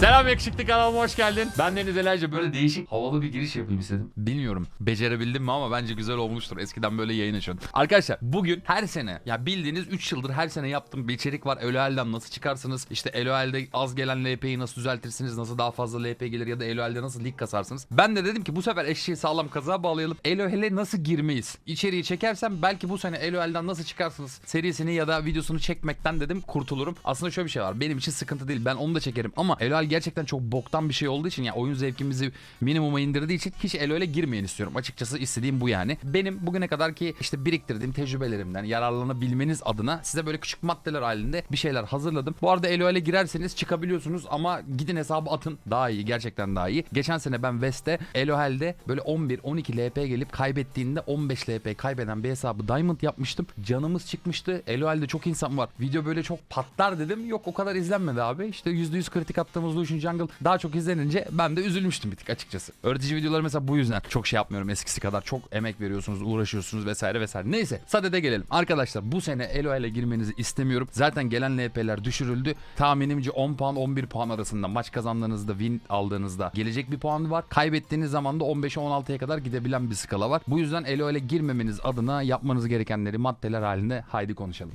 Selam yakışıklı kanalıma hoş geldin. Ben Deniz Elaycı. Böyle değişik havalı bir giriş yapayım istedim. Bilmiyorum becerebildim mi ama bence güzel olmuştur. Eskiden böyle yayın açıyordum. Arkadaşlar bugün her sene ya bildiğiniz 3 yıldır her sene yaptığım bir içerik var. LOL'den nasıl çıkarsınız? İşte LOL'de az gelen LP'yi nasıl düzeltirsiniz? Nasıl daha fazla LP gelir ya da LOL'de nasıl lig kasarsınız? Ben de dedim ki bu sefer eşeği sağlam kaza bağlayalım. LOL'e nasıl girmeyiz? İçeriği çekersem belki bu sene LOL'den nasıl çıkarsınız? Serisini ya da videosunu çekmekten dedim kurtulurum. Aslında şöyle bir şey var. Benim için sıkıntı değil. Ben onu da çekerim ama LOL gerçekten çok boktan bir şey olduğu için ya oyun zevkimizi minimuma indirdiği için hiç LOL'e girmeyin istiyorum. Açıkçası istediğim bu yani. Benim bugüne kadar ki işte biriktirdiğim tecrübelerimden yararlanabilmeniz adına size böyle küçük maddeler halinde bir şeyler hazırladım. Bu arada LOL'e girerseniz çıkabiliyorsunuz ama gidin hesabı atın. Daha iyi. Gerçekten daha iyi. Geçen sene ben West'te LOL'de böyle 11-12 LP gelip kaybettiğinde 15 LP kaybeden bir hesabı Diamond yapmıştım. Canımız çıkmıştı. LOL'de çok insan var. Video böyle çok patlar dedim. Yok o kadar izlenmedi abi. İşte %100 kritik attığımız Lucian Jungle daha çok izlenince ben de üzülmüştüm bir tık açıkçası. Öğretici videoları mesela bu yüzden çok şey yapmıyorum eskisi kadar. Çok emek veriyorsunuz, uğraşıyorsunuz vesaire vesaire. Neyse sadede gelelim. Arkadaşlar bu sene LOL'e girmenizi istemiyorum. Zaten gelen LP'ler düşürüldü. Tahminimce 10 puan 11 puan arasında maç kazandığınızda win aldığınızda gelecek bir puan var. Kaybettiğiniz zaman da 15'e 16'ya kadar gidebilen bir skala var. Bu yüzden LOL'e girmemeniz adına yapmanız gerekenleri maddeler halinde haydi konuşalım.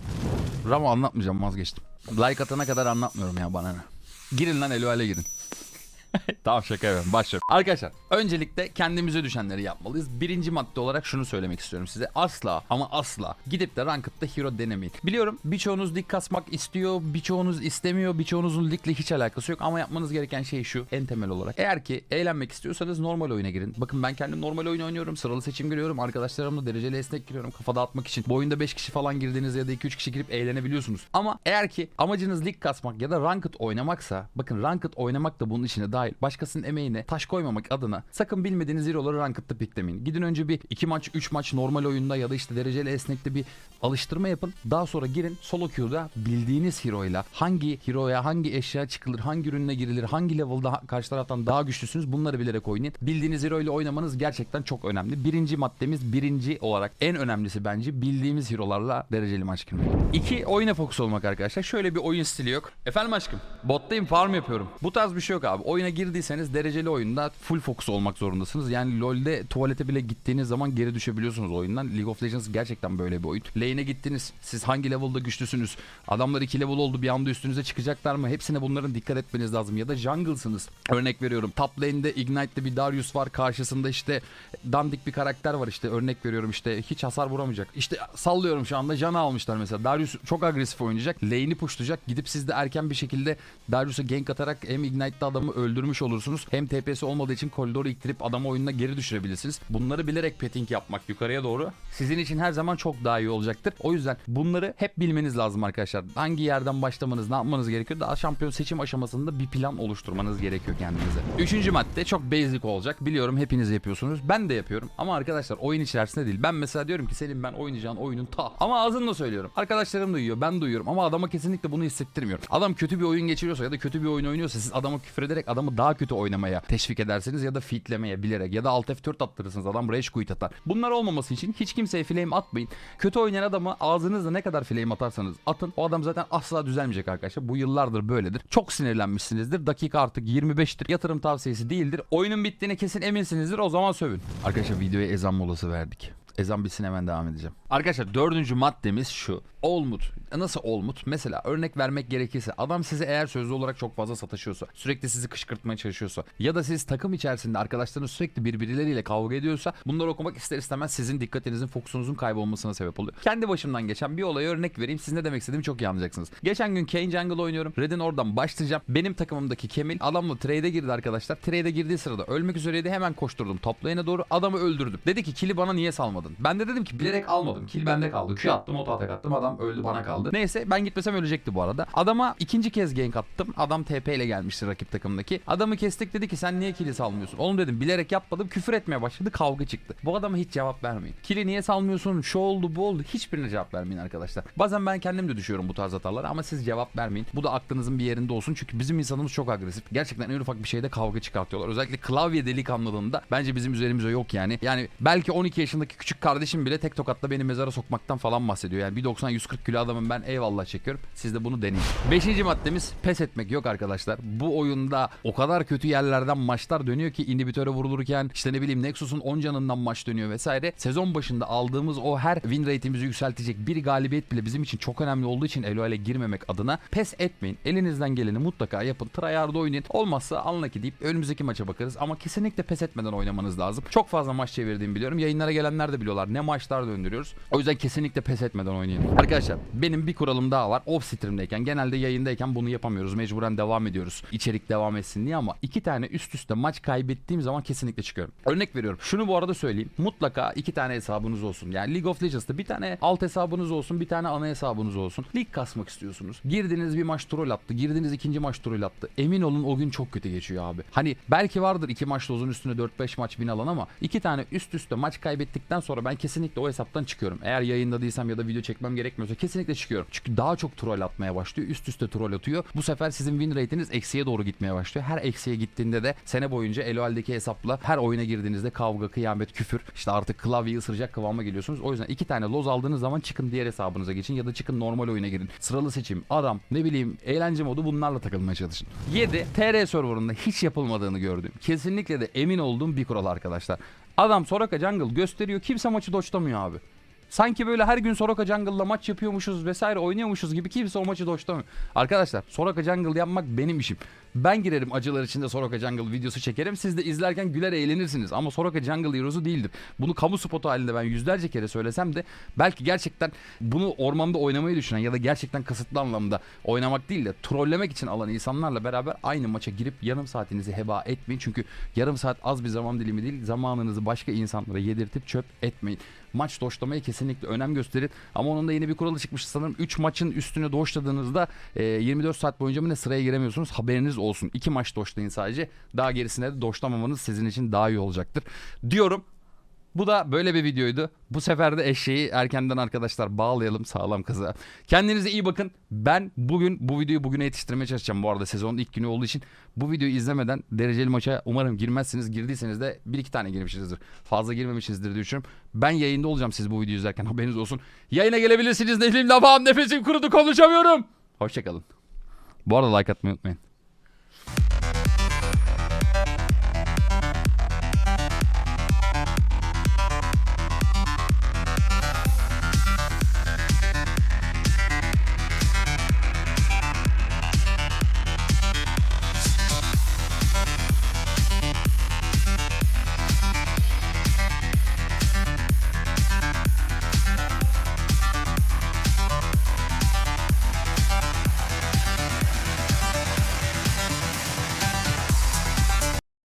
Ramo anlatmayacağım vazgeçtim. Like atana kadar anlatmıyorum ya bana ne. Girin lan LOL'e girin. Tamam şaka yapıyorum. Başlıyorum. Arkadaşlar öncelikle kendimize düşenleri yapmalıyız. Birinci madde olarak şunu söylemek istiyorum size. Asla ama asla gidip de Ranked'da hero denemeyin. Biliyorum birçoğunuz lig kasmak istiyor, birçoğunuz istemiyor, birçoğunuzun ligle hiç alakası yok ama yapmanız gereken şey şu en temel olarak. Eğer ki eğlenmek istiyorsanız normal oyuna girin. Bakın ben kendim normal oyun oynuyorum, sıralı seçim giriyorum, arkadaşlarımla dereceli esnek giriyorum kafa dağıtmak için. Bu oyunda 5 kişi falan girdiğinizde ya da 2-3 kişi girip eğlenebiliyorsunuz. Ama eğer ki amacınız lig kasmak ya da Ranked oynamaksa bakın Ranked oynamak da bunun içine dahil. Başkasının emeğine taş koymamak adına sakın bilmediğiniz hero'ları Ranked'da piklemeyin. Gidin önce bir 2 maç 3 maç normal oyunda ya da işte dereceli esnekte bir alıştırma yapın. Daha sonra girin solo queue'da bildiğiniz hero'yla hangi hero'ya hangi eşya çıkılır, hangi ürünle girilir, hangi level'da karşı taraftan daha güçlüsünüz bunları bilerek oynayın. Bildiğiniz hero ile oynamanız gerçekten çok önemli. Birinci maddemiz birinci olarak en önemlisi bence bildiğimiz hero'larla dereceli maç girmek. İki oyuna fokus olmak arkadaşlar. Şöyle bir oyun stili yok. Efendim aşkım bottayım farm yapıyorum. Bu tarz bir şey yok abi. Oyuna girdiyseniz dereceli oyunda full fokus olmak zorundasınız. Yani LoL'de tuvalete bile gittiğiniz zaman geri düşebiliyorsunuz oyundan. League of Legends gerçekten böyle bir oyun. Lane'e gittiniz. Siz hangi level'da güçlüsünüz? Adamlar 2 level oldu bir anda üstünüze çıkacaklar mı? Hepsine bunların dikkat etmeniz lazım. Ya da jungle'sınız. Örnek veriyorum. Top lane'de Ignite'de bir Darius var. Karşısında işte dandik bir karakter var işte. Örnek veriyorum işte hiç hasar vuramayacak. İşte sallıyorum şu anda Jan'ı almışlar mesela. Darius çok agresif oynayacak. Lane'i pushlayacak. Gidip siz de erken bir şekilde Darius'a gank atarak hem Ignite'da adamı öldürmüş olursunuz. Hem TP'si olmadığı için koridoru iktirip adamı oyununa geri düşürebilirsiniz. Bunları bilerek petting yapmak yukarıya doğru sizin için her zaman çok daha iyi olacaktır. O yüzden bunları hep bilmeniz lazım arkadaşlar. Hangi yerden başlamanız, ne yapmanız gerekiyor? Daha şampiyon seçim aşamasında bir plan oluşturmanız gerekiyor kendinize. Üçüncü madde çok basic olacak. Biliyorum hepiniz yapıyorsunuz. Ben de yapıyorum. Ama arkadaşlar oyun içerisinde değil. Ben mesela diyorum ki senin ben oynayacağın oyunun ta. Ama ağzımla söylüyorum. Arkadaşlarım duyuyor, ben duyuyorum. Ama adama kesinlikle bunu hissettirmiyorum. Adam kötü bir oyun geçiriyorsa ya da kötü bir oyun oynuyorsa siz adama küfür ederek adamı daha kötü oynamaya teşvik edersiniz ya da fitlemeye bilerek ya da alt F4 attırırsınız adam rage quit atar. Bunlar olmaması için hiç kimseye flame atmayın. Kötü oynayan adamı ağzınızla ne kadar flame atarsanız atın. O adam zaten asla düzelmeyecek arkadaşlar. Bu yıllardır böyledir. Çok sinirlenmişsinizdir. Dakika artık 25'tir. Yatırım tavsiyesi değildir. Oyunun bittiğine kesin eminsinizdir. O zaman sövün. Arkadaşlar videoya ezan molası verdik. Ezan bitsin hemen devam edeceğim. Arkadaşlar dördüncü maddemiz şu. Olmut. Nasıl olmut? Mesela örnek vermek gerekirse adam size eğer sözlü olarak çok fazla sataşıyorsa, sürekli sizi kışkırtmaya çalışıyorsa ya da siz takım içerisinde arkadaşlarınız sürekli birbirleriyle kavga ediyorsa bunları okumak ister istemez sizin dikkatinizin, fokusunuzun kaybolmasına sebep oluyor. Kendi başımdan geçen bir olaya örnek vereyim. Siz ne demek istediğimi çok iyi anlayacaksınız. Geçen gün Kane Jungle oynuyorum. Red'in oradan başlayacağım. Benim takımımdaki Kemil adamla trade'e girdi arkadaşlar. Trade'e girdiği sırada ölmek üzereydi. Hemen koşturdum top lane'e doğru. Adamı öldürdüm. Dedi ki kili bana niye salmadın? Ben de dedim ki bilerek almadım. Kill bende kaldı. Q attım, oto atak attım. Adam öldü bana kaldı. Neyse ben gitmesem ölecekti bu arada. Adama ikinci kez gank attım. Adam TP ile gelmişti rakip takımdaki. Adamı kestik dedi ki sen niye kili salmıyorsun? Oğlum dedim bilerek yapmadım. Küfür etmeye başladı. Kavga çıktı. Bu adama hiç cevap vermeyin. Kili niye salmıyorsun? Şu oldu bu oldu. Hiçbirine cevap vermeyin arkadaşlar. Bazen ben kendim de düşüyorum bu tarz hatalara ama siz cevap vermeyin. Bu da aklınızın bir yerinde olsun. Çünkü bizim insanımız çok agresif. Gerçekten en ufak bir şeyde kavga çıkartıyorlar. Özellikle klavye delikanlılığında bence bizim üzerimize yok yani. Yani belki 12 yaşındaki küçük küçük kardeşim bile tek tokatla beni mezara sokmaktan falan bahsediyor. Yani 1.90-140 kilo adamım ben eyvallah çekiyorum. Siz de bunu deneyin. Beşinci maddemiz pes etmek yok arkadaşlar. Bu oyunda o kadar kötü yerlerden maçlar dönüyor ki inhibitöre vurulurken işte ne bileyim Nexus'un 10 canından maç dönüyor vesaire. Sezon başında aldığımız o her win rate'imizi yükseltecek bir galibiyet bile bizim için çok önemli olduğu için LoL'e girmemek adına pes etmeyin. Elinizden geleni mutlaka yapın. Tryhard oynayın. Olmazsa alın ki deyip önümüzdeki maça bakarız. Ama kesinlikle pes etmeden oynamanız lazım. Çok fazla maç çevirdiğimi biliyorum. Yayınlara gelenler de biliyorlar. Ne maçlar döndürüyoruz. O yüzden kesinlikle pes etmeden oynayın. Arkadaşlar benim bir kuralım daha var. Off stream'deyken genelde yayındayken bunu yapamıyoruz. Mecburen devam ediyoruz. İçerik devam etsin diye ama iki tane üst üste maç kaybettiğim zaman kesinlikle çıkıyorum. Örnek veriyorum. Şunu bu arada söyleyeyim. Mutlaka iki tane hesabınız olsun. Yani League of Legends'ta bir tane alt hesabınız olsun. Bir tane ana hesabınız olsun. Lig kasmak istiyorsunuz. Girdiniz bir maç troll attı. Girdiniz ikinci maç troll attı. Emin olun o gün çok kötü geçiyor abi. Hani belki vardır iki maç dozun üstüne 4-5 maç win alan ama iki tane üst üste maç kaybettikten sonra ben kesinlikle o hesaptan çıkıyorum. Eğer yayında değilsem ya da video çekmem gerekmiyorsa kesinlikle çıkıyorum. Çünkü daha çok troll atmaya başlıyor. Üst üste troll atıyor. Bu sefer sizin win rate'iniz eksiye doğru gitmeye başlıyor. Her eksiye gittiğinde de sene boyunca LoL'deki hesapla her oyuna girdiğinizde kavga, kıyamet, küfür işte artık klavyeyi ısıracak kıvama geliyorsunuz. O yüzden iki tane loz aldığınız zaman çıkın diğer hesabınıza geçin ya da çıkın normal oyuna girin. Sıralı seçim, aram, ne bileyim eğlence modu bunlarla takılmaya çalışın. 7. TR serverında hiç yapılmadığını gördüğüm, kesinlikle de emin olduğum bir kural arkadaşlar. Adam Soraka Jungle gösteriyor kimse maçı doçlamıyor abi. Sanki böyle her gün Soraka Jungle'la maç yapıyormuşuz vesaire oynuyormuşuz gibi kimse o maçı doçlamıyor. Arkadaşlar Soraka Jungle yapmak benim işim. Ben girerim acılar içinde Soraka Jungle videosu çekerim. Siz de izlerken güler eğlenirsiniz. Ama Soraka Jungle Heroes'u değildir. Bunu kamu spotu halinde ben yüzlerce kere söylesem de belki gerçekten bunu ormanda oynamayı düşünen ya da gerçekten kasıtlı anlamda oynamak değil de trollemek için alan insanlarla beraber aynı maça girip yarım saatinizi heba etmeyin. Çünkü yarım saat az bir zaman dilimi değil. Zamanınızı başka insanlara yedirtip çöp etmeyin. Maç doşlamaya kesinlikle önem gösterin. Ama onun da yeni bir kuralı çıkmış sanırım. 3 maçın üstüne doşladığınızda e, 24 saat boyunca mı ne sıraya giremiyorsunuz. Haberiniz olsun. 2 maç doşlayın sadece. Daha gerisine de doşlamamanız sizin için daha iyi olacaktır. Diyorum. Bu da böyle bir videoydu. Bu sefer de eşeği erkenden arkadaşlar bağlayalım sağlam kıza. Kendinize iyi bakın. Ben bugün bu videoyu bugüne yetiştirmeye çalışacağım. Bu arada sezonun ilk günü olduğu için bu videoyu izlemeden dereceli maça umarım girmezsiniz. Girdiyseniz de bir iki tane girmişsinizdir. Fazla girmemişsinizdir diye düşünüyorum. Ben yayında olacağım siz bu videoyu izlerken haberiniz olsun. Yayına gelebilirsiniz. Nefsim lafam nefesim kurudu konuşamıyorum. Hoşçakalın. Bu arada like atmayı unutmayın.